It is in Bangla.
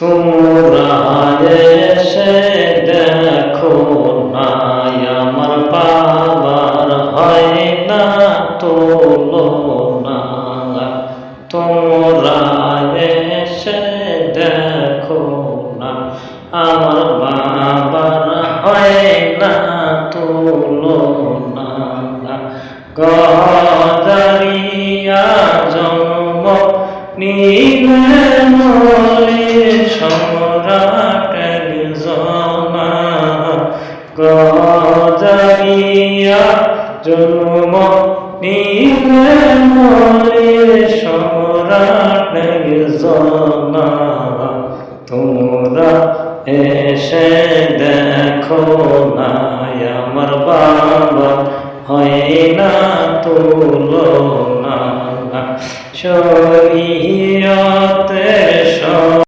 তোমরা এসে দেখো না আমার বাবার হয় না তুলনা। তোমরা এসে দেখো না আমার বাবার হয় না তুলনা। গদারিয়া গদারিয়া জন্ম নিলে মরে সম্রাট জনা তোমরা এসে দেখো না আমার বাবা, হয় না তুলনা শরীয়তে